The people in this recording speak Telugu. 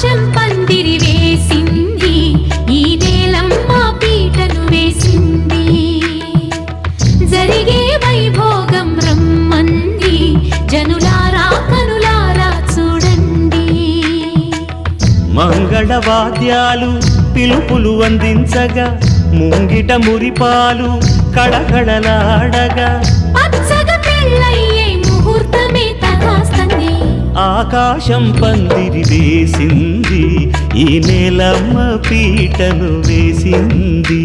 ఆకాశం పందిరి వేసింది ఈ నేలమ్మ పీటను వేసింది. జరిగే వైభోగం రమ్మంది జనులారా కనులారా చూడండి. మంగళవాద్యాలు పిలుపులు అందించగా ముంగిట మురిపాలు కళకళలాడగా. పచ్చగా తగాస్తంది ఆకాశం పందిరి వేసింది ఈ నెలమ్మ పీటను వేసింది.